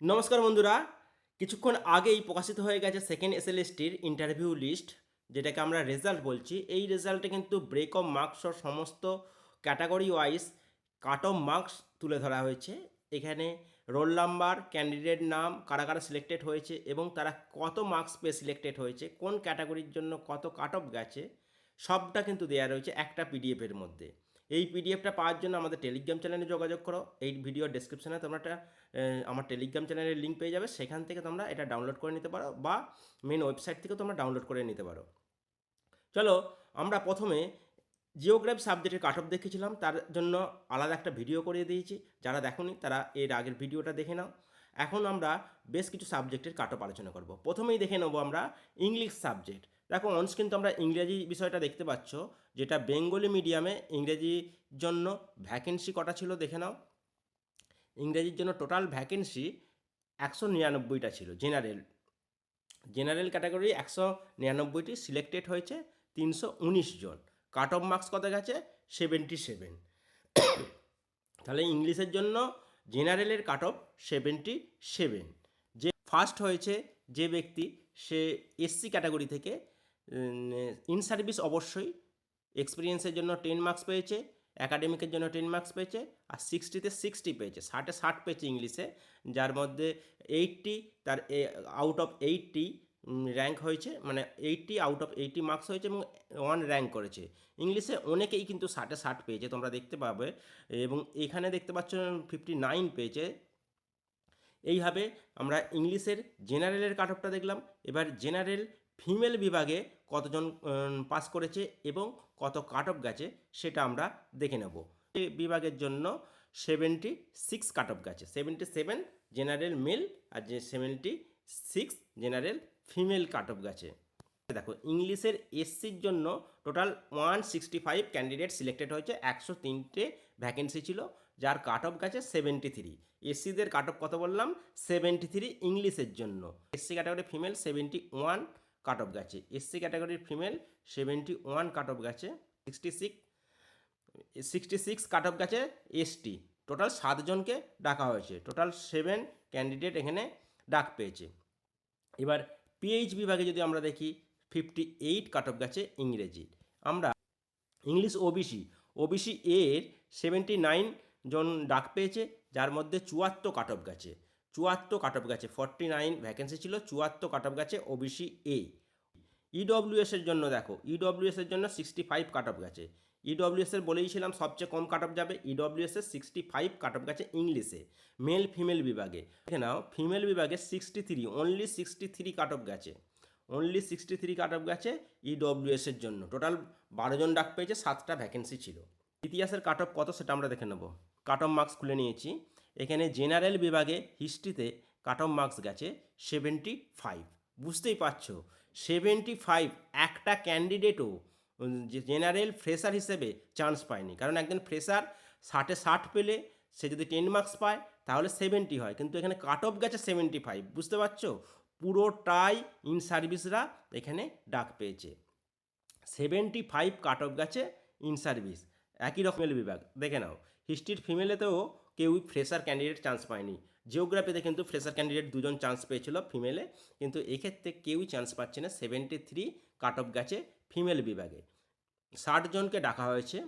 নমস্কার বন্ধুরা। কিছুক্ষণ আগেই প্রকাশিত হয়ে গেছে সেকেন্ড এসএলএসটির ইন্টারভিউ লিস্ট যেটাকে আমরা রেজাল্ট বলছি। এই রেজাল্টে কিন্তু ব্রেক অফ মার্কস সমস্ত category wise cut off marks তুলে ধরা হয়েছে। এখানে রোল নাম্বার ক্যান্ডিডেট নাম, কারা কারা সিলেক্টেড হয়েছে এবং তারা কত মার্কস পেয়ে সিলেক্টেড হয়েছে, কোন ক্যাটাগরির জন্য কত কাট অফ গেছে, সবটা কিন্তু দেওয়া রয়েছে একটা পিডিএফের মধ্যে। এই পিডিএফটা পাওয়ার জন্য আমাদের টেলিগ্রাম চ্যানেলে যোগাযোগ করো। এই ভিডিও ডেসক্রিপশনে তোমরা একটা আমার টেলিগ্রাম চ্যানেলের লিঙ্ক পেয়ে যাবে। সেখান থেকে তোমরা এটা ডাউনলোড করে নিতে পারো বা মেন ওয়েবসাইট থেকে তোমরা ডাউনলোড করে নিতে পারো। চলো, আমরা প্রথমে জিওগ্রাফি সাবজেক্টের কাট অফ দেখেছিলাম। তার জন্য আলাদা একটা ভিডিও করে দিয়েছি। যারা দেখোনি, তারা এর আগের ভিডিওটা দেখে নাও। এখন আমরা বেশ কিছু সাবজেক্টের কাট অফ আলোচনা করব। প্রথমেই দেখে নেব আমরা ইংলিশ সাবজেক্ট দেখো অনস্ক্রিন তোমরা ইংরেজি বিষয়টা দেখতে পাচ্ছ, যেটা বেঙ্গলি মিডিয়ামে ইংরেজির জন্য ভ্যাকেন্সি কটা ছিল দেখে নাও। ইংরেজির জন্য টোটাল ভ্যাকেন্সি একশো নিরানব্বইটা ছিল জেনারেল জেনারেল ক্যাটাগরি একশো নিরানব্বইটি সিলেক্টেড হয়েছে তিনশো উনিশ জন। কাট অফ মার্কস কত গেছে? সেভেন্টি সেভেন তাহলে ইংলিশের জন্য জেনারেলের কাট অফ সেভেন্টি সেভেন যে ফার্স্ট হয়েছে যে ব্যক্তি, সে এসসি ক্যাটাগরি থেকে ইন সার্ভিস অবশ্যই এক্সপিরিয়েন্সের জন্য টেন মার্কস পেয়েছে একাডেমিকের জন্য টেন মার্কস পেয়েছে, আর সিক্সটিতে সিক্সটি পেয়েছে, ষাটে ষাট পেয়েছে ইংলিশে, যার মধ্যে এইটটি তার আউট অফ এইটটি র্যাঙ্ক হয়েছে মানে eighty out of eighty marks হয়েছে এবং ওয়ান র্যাঙ্ক করেছে। ইংলিশে অনেকেই কিন্তু ষাটে ষাট পেয়েছে, তোমরা দেখতে পাবে, এবং এখানে দেখতে পাচ্ছ ফিফটি নাইন পেয়েছে। এইভাবে আমরা ইংলিশের জেনারেলের কাট অফটা দেখলাম, এবার জেনারেল ফিমেল বিভাগে কতজন পাস করেছে এবং কত কাট অফ গেছে সেটা আমরা দেখে নেব। বিভাগের জন্য সেভেন্টি সিক্স কাট অফ গেছে। সেভেন্টি সেভেন জেনারেল মেল আর যে seventy six general female cut off গেছে। দেখো, ইংলিশের এসসির জন্য total one sixty five candidate selected হয়েছে, একশো তিনটে ভ্যাকেন্সি ছিল, যার কাট অফ গেছে সেভেন্টি থ্রি এসসিদের কাট অফ কত বললাম? সেভেন্টি থ্রি ইংলিশের জন্য। SC category female seventy one cut off গেছে। এসসি ক্যাটাগরির female seventy one cut off গেছে sixty six sixty six cut off গেছে এসটি টোটাল সাতজনকে ডাকা হয়েছে। টোটাল সেভেন ক্যান্ডিডেট এখানে ডাক পেয়েছে। এবার পিএইচ বিভাগে যদি আমরা দেখি ফিফটি এইট কাট অফ গেছে ইংরেজি। আমরা ইংলিশ ওবিসি ওবিসি এর সেভেন্টি নাইন জন ডাক পেয়েছে, যার মধ্যে চুয়াত্তর কাট অফ গেছে। চুয়াত্তর কাট অফ গেছে ফর্টি নাইন ভ্যাকেন্সি ছিল, চুয়াত্তর কাট অফ গেছে ওবিসি এ ইডব্লিউএস এর জন্য দেখো ইডব্লিউএস এর জন্য সিক্সটি ফাইভ কাট অফ গেছে ইডব্লিউএস এর বলেইছিলাম সবচেয়ে কম কাট অফ যাবে ইডব্লিউএস এর সিক্সটি ফাইভ কাট অফ গেছে ইংলিশে মেল ফিমেল বিভাগে। দেখে নাও ফিমেল বিভাগে sixty three only sixty three cut off গেছে। Only sixty three cut off গেছে ইডব্লিউএস এর জন্য। টোটাল বারো জন ডাক পেয়েছে, সাতটা ভ্যাকেন্সি ছিল। ইতিহাসের কাট অফ কত সেটা আমরা দেখে নেব। কাট অফ মার্কস খুলে নিয়েছি। এখানে জেনারেল বিভাগে হিস্ট্রিতে কাট অফ মার্কস গেছে সেভেন্টি ফাইভ। বুঝতেই পারছ? সেভেন্টি ফাইভ একটা ক্যান্ডিডেটও জেনারেল ফ্রেশার হিসেবে চান্স পায়নি। কারণ একজন ফ্রেশার ষাটে ষাট পেলে সে যদি টেন মার্কস পায়, তাহলে সেভেন্টি হয়। কিন্তু এখানে কাট অফ গেছে সেভেন্টি ফাইভ। বুঝতে পারছ? পুরোটাই ইন সার্ভিসরা এখানে ডাক পেয়েছে। সেভেন্টি ফাইভ কাট অফ গেছে ইন সার্ভিস। একই রকমের বিভাগ। দেখে নাও, হিস্ট্রির ফিমেলেতেও কেউই ফ্রেশার ক্যান্ডিডেট চান্স পায়নি। জিওগ্রাফিতে কিন্তু ফ্রেশার ক্যান্ডিডেট দুজন চান্স পেয়েছিল ফিমেলে কিন্তু এক্ষেত্রে কেউই চান্স পাচ্ছে না সেভেন্টি থ্রি কাট অফ গেছে ফিমেল বিভাগে। ষাট জনকে ডাকা হয়েছে।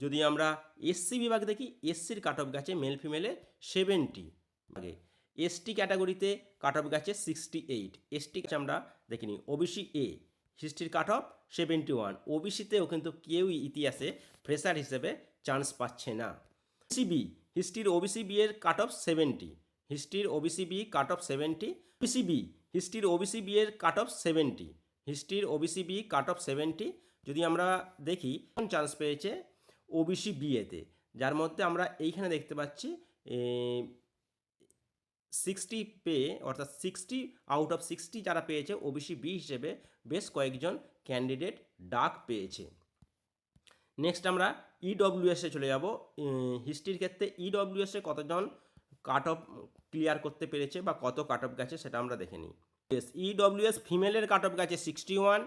যদি আমরা এসসি বিভাগ দেখি এসসির কাট অফ গেছে মেল ফিমেলে সেভেন্টি আগে এসটি ক্যাটাগরিতে কাট অফ গেছে সিক্সটি এইট এসটি আমরা দেখিনি। ওবিসি এ হিস্ট্রির কাট অফ সেভেন্টি ওয়ান ওবিসিতেও কিন্তু কেউই ইতিহাসে ফ্রেশার হিসেবে চান্স পাচ্ছে না। সিবি হিস্ট্রির ওবিসি বি এর cut off seventy হিস্ট্রির OBC B cut off seventy OBC B হিস্ট্রির OBC B এর cut off seventy হিস্ট্রির OBC B cut off seventy যদি আমরা দেখি চান্স পেয়েছে? ওবিসি বিএতে যার মধ্যে আমরা এইখানে দেখতে পাচ্ছি সিক্সটি পেয়ে অর্থাৎ সিক্সটি আউট অফ সিক্সটি যারা পেয়েছে ওবিসি বি হিসেবে বেশ কয়েকজন ক্যান্ডিডেট ডাক পেয়েছে। নেক্সট আমরা ইডব্লিউএসে চলে যাব। হিস্ট্রির ক্ষেত্রে ইডব্লিউএসে কতজন কাট অফ ক্লিয়ার করতে পেরেছে বা কত কাট অফ গেছে সেটা আমরা দেখে নিই। ইয়েস ইডব্লিউএস ফিমেলের কাট অফ গেছে সিক্সটি ওয়ান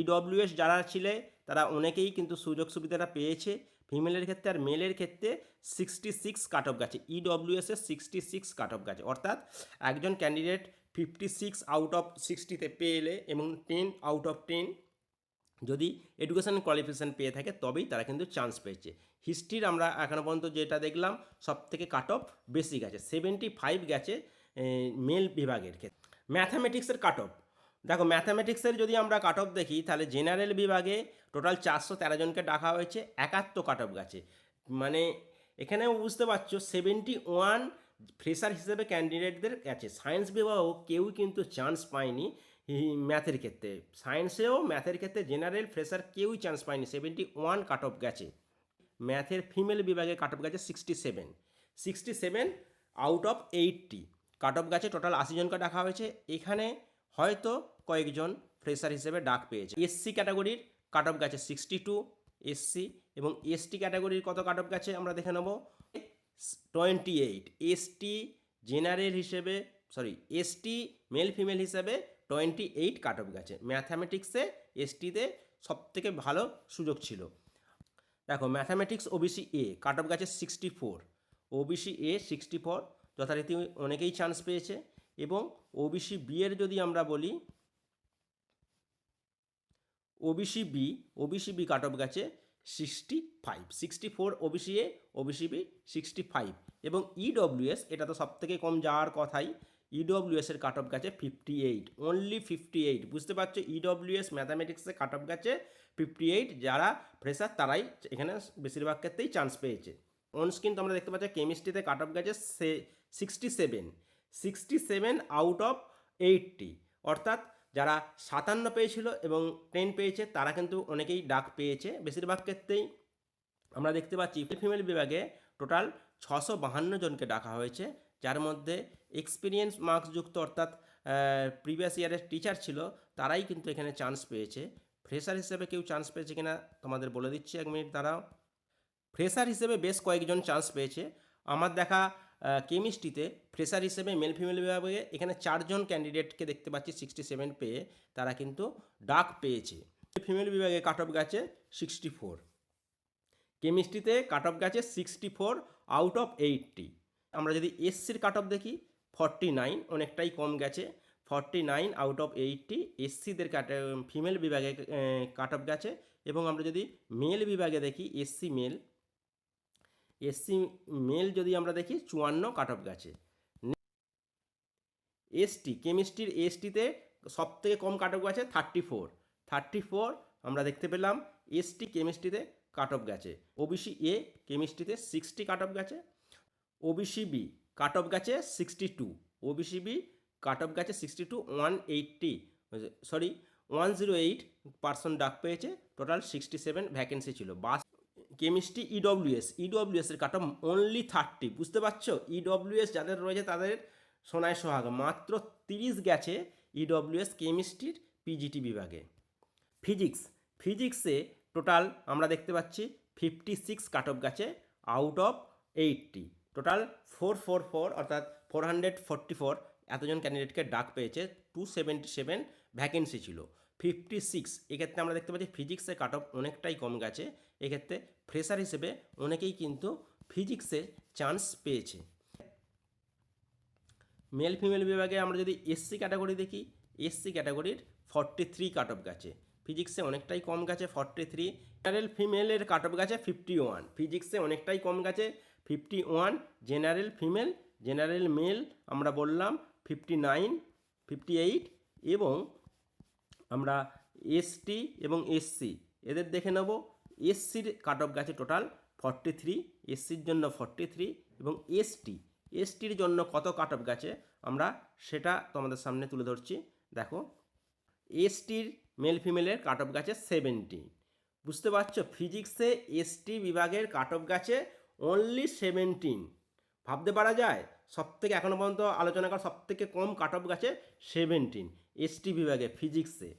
ইডব্লিউএস যারা ছিলে, তারা অনেকেই কিন্তু সুযোগ সুবিধাটা পেয়েছে। ফিমেলের ক্ষেত্রে আর মেলের ক্ষেত্রে সিক্সটি সিক্স কাট অফ গেছে ইডব্লিউএসের সিক্সটি সিক্স কাট অফ গেছে। অর্থাৎ একজন candidate fifty six out of সিক্সটিতে পেলে এবং টেন আউট অফ টেন যদি এডুকেশন কোয়ালিফিকেশান পেয়ে থাকে, তবেই তারা কিন্তু চান্স পেয়েছে। হিস্ট্রির আমরা এখনও পর্যন্ত যেটা দেখলাম সব থেকে কাট অফ বেশি গেছে সেভেন্টি ফাইভ গেছে মেল বিভাগের ক্ষেত্রে। ম্যাথামেটিক্সের কাট অফ দেখো ম্যাথামেটিক্সের যদি আমরা কাট অফ দেখি, তাহলে জেনারেল বিভাগে টোটাল চারশো তেরো জনকে ডাকা হয়েছে, একাত্তর কাট অফ গেছে। মানে এখানেও বুঝতে পারছ সেভেন্টি ওয়ান ফ্রেশার হিসেবে ক্যান্ডিডেটদের গেছে। সায়েন্স বিভাগও কেউই কিন্তু চান্স পায়নি। ম্যাথের ক্ষেত্রে। সায়েন্সেও ম্যাথের ক্ষেত্রে জেনারেল ফ্রেশার কেউই চান্স পায়নি। সেভেন্টি ওয়ান কাট অফ গেছে। ম্যাথের ফিমেল বিভাগে কাট অফ গেছে sixty seven sixty seven out of eighty cut off গেছে টোটাল আশি জনকে ডাকা হয়েছে। এখানে হয়তো কয়েকজন ফ্রেশার হিসেবে ডাক পেয়েছে। এসসি ক্যাটাগরির কাট অফ গেছে সিক্সটি টু এসসি এবং এসটি ক্যাটাগরির কত কাট অফ গেছে আমরা দেখে নেব। টোয়েন্টি এইট এসটি জেনারেল হিসেবে সরি এসটি মেল ফিমেল হিসেবে টোয়েন্টি এইট কাট অফ গেছে। ম্যাথামেটিক্সে এসটিতে সবথেকে ভালো সুযোগ ছিল। দেখো, mathematics OBC A cut off গেছে sixty four. OBC A sixty four, যথারীতি অনেকেই চান্স পেয়েছে। এবং ওবিসি বি এর যদি আমরা বলি OBC B OBC B cut off গেছে sixty five. Sixty four OBC A OBC B sixty five. এবং ইডব্লিউএস এটা তো সবথেকে কম যাওয়ার কথাই। ইডব্লিউএস এর কাট অফ গেছে fifty eight only fifty eight বুঝতে পারছ ইডব্লিউএস ম্যাথামেটিক্সে কাট অফ গেছে ফিফটি এইট যারা ফ্রেশার তারাই এখানে বেশিরভাগ ক্ষেত্রেই চান্স পেয়েছে। অনস কিন্তু আমরা দেখতে পাচ্ছি কেমিস্ট্রিতে কাট অফ গেছে সে sixty seven sixty seven out of eighty অর্থাৎ যারা সাতান্ন পেয়েছিল এবং টেন পেয়েছে, তারা কিন্তু অনেকেই ডাক পেয়েছে। বেশিরভাগ ক্ষেত্রেই আমরা দেখতে পাচ্ছি ফিমেল বিভাগে টোটাল ছশো বাহান্ন জনকে ডাকা হয়েছে। যার মধ্যে এক্সপিরিয়েন্স মার্কসযুক্ত অর্থাৎ প্রিভিয়াস ইয়ারের টিচার ছিল, তারাই কিন্তু এখানে চান্স পেয়েছে। ফ্রেশার হিসেবে কেউ চান্স পেয়েছে কিনা তোমাদের বলে দিচ্ছি এক মিনিট দাঁড়াও। ফ্রেশার হিসেবে বেশ কয়েকজন চান্স পেয়েছে। আমার দেখা কেমিস্ট্রিতে ফ্রেশার হিসেবে মেল ফিমেল বিভাগে এখানে চারজন ক্যান্ডিডেটকে দেখতে পাচ্ছি সিক্সটি সেভেন পেয়ে, তারা কিন্তু ডাক পেয়েছে। ফিমেল বিভাগে কাট অফ গেছে সিক্সটি ফোর কেমিস্ট্রিতে কাট অফ গেছে sixty four out of eighty আমরা যদি এসসির কাট অফ দেখি ফর্টি নাইন অনেকটাই কম গেছে। Forty nine out of eighty এসসিদের cut female বিভাগে কাট অফ গেছে। এবং আমরা যদি মেল বিভাগে দেখি এসসি মেল এসসি মেল যদি আমরা দেখি, চুয়ান্ন কাট অফ গেছে। এসটি কেমিস্ট্রির এসটিতে সব থেকে কম কাট অফ গেছে থার্টি ফোর থার্টি ফোর আমরা দেখতে পেলাম এসটি কেমিস্ট্রিতে কাট অফ গেছে। ওবিসি এ কেমিস্ট্রিতে সিক্সটি কাট অফ গেছে। ওবিসি বি কাট অফ গেছে sixty two OBC B cut off গেছে sixty two one eighty sorry one zero eight person ডাক পেয়েছে টোটাল সিক্সটি সেভেন ভ্যাকেন্সি ছিল বাস কেমিস্ট্রি ইডব্লিউএস ইডব্লিউএসের কাট অফ অনলি থার্টি বুঝতে পারছ? ইডব্লিউএস যাদের রয়েছে তাদের সোনায় সোহাগ। মাত্র তিরিশ গেছে ইডব্লিউএস কেমিস্ট্রির পিজিটি বিভাগে। ফিজিক্স ফিজিক্সে টোটাল আমরা দেখতে পাচ্ছি ফিফটি সিক্স কাট অফ গেছে of eighty total four four four four অর্থাৎ ফোর হান্ড্রেড ফোরটি ফোর এতজন ক্যান্ডিডেটকে ডাক পেয়েছে টু সেভেন্টি সেভেন ভ্যাকেন্সি ছিল। ফিফটি সিক্স এক্ষেত্রে আমরা দেখতে পাচ্ছি ফিজিক্সে কাট অফ অনেকটাই কম গেছে। এক্ষেত্রে ফ্রেশার হিসেবে অনেকেই কিন্তু ফিজিক্সে চান্স পেয়েছে। মেল ফিমেল বিভাগে আমরা যদি এসসি ক্যাটাগরি দেখি এসসি ক্যাটাগরির ফর্টি থ্রি কাট অফ গেছে। ফিজিক্সে অনেকটাই কম গেছে ফর্টি থ্রি জেনারেল ফিমেলের কাট অফ গেছে ফিফটি ওয়ান ফিজিক্সে অনেকটাই কম গেছে fifty one general female general male আমরা বললাম ফিফটি নাইন ফিফটি এইট এবং আমরা এসটি এবং এসসি এদের দেখে নেব। এসসির কাট অফ গেছে টোটাল ফর্টি থ্রি এসসির জন্য ফর্টি থ্রি এবং এসটি এসটির জন্য কত কাট অফ গেছে? আমরা সেটা তোমাদের সামনে তুলে ধরছি। দেখো এসটির মেল ফিমেলের কাট অফ গেছে সেভেন্টি বুঝতে পারছ? ফিজিক্সে এসটি বিভাগের কাট অফ গেছে অনলি সেভেন্টিন ভাবতে পারা যায় সব থেকে এখনও পর্যন্ত আলোচনা করা সব থেকে কম কাট অফ গেছে সেভেন্টিন এসটি বিভাগে ফিজিক্সে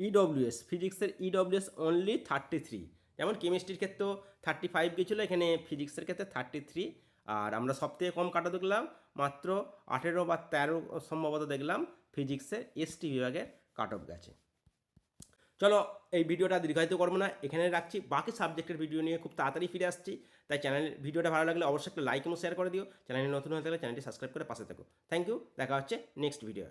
ইডব্লিউএস ফিজিক্সের ইডব্লিউএস অনলি থার্টি থ্রি যেমন কেমিস্ট্রির ক্ষেত্রেও থার্টি ফাইভ গেছিল, এখানে ফিজিক্সের ক্ষেত্রে থার্টি থ্রি আর আমরা সব থেকে কম কাটা দেখলাম, মাত্র আঠেরো বা তেরো সম্ভবত দেখলাম ফিজিক্সের এসটি বিভাগের কাট অফ গেছে। চলো এই ভিডিওটা দীর্ঘায়িত করব না এখানে রাখছি। বাকি সাবজেক্টের ভিডিও নিয়ে খুব তাড়াতাড়ি ফিরে আসছি। তাই চ্যানেলের ভিডিওটা ভালো লাগলে অবশ্যই একটা লাইক এবং শেয়ার করে দিও। চ্যানেলে নতুন হয়ে থাকলে চ্যানেলটি সাবস্ক্রাইব করে পাশে থাকো। থ্যাংক ইউ দেখা হচ্ছে নেক্সট ভিডিও